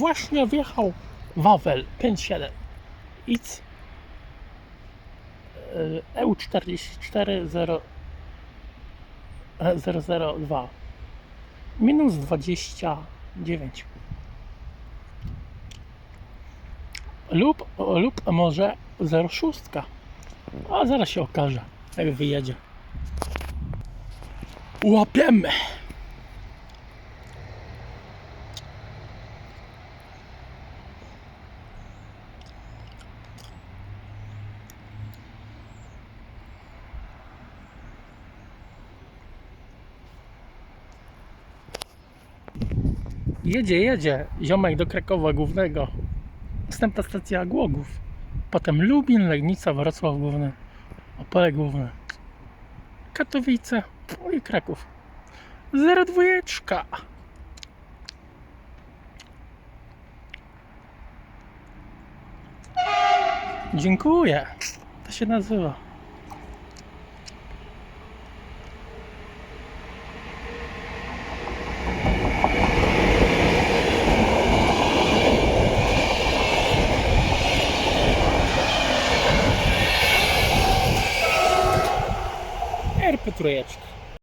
Właśnie wjechał Wawel 57 X y, EU44 002 minus 29 lub, lub może 06 a zaraz się okaże jak wyjedzie. Łapiemy Jedzie, jedzie ziomek do Krakowa Głównego. Następna stacja Głogów. Potem Lubin, Legnica, Wrocław Główny, Opole Główne, Katowice no i Kraków. Zero dwójeczka. Dziękuję. To się nazywa. interpretro ética.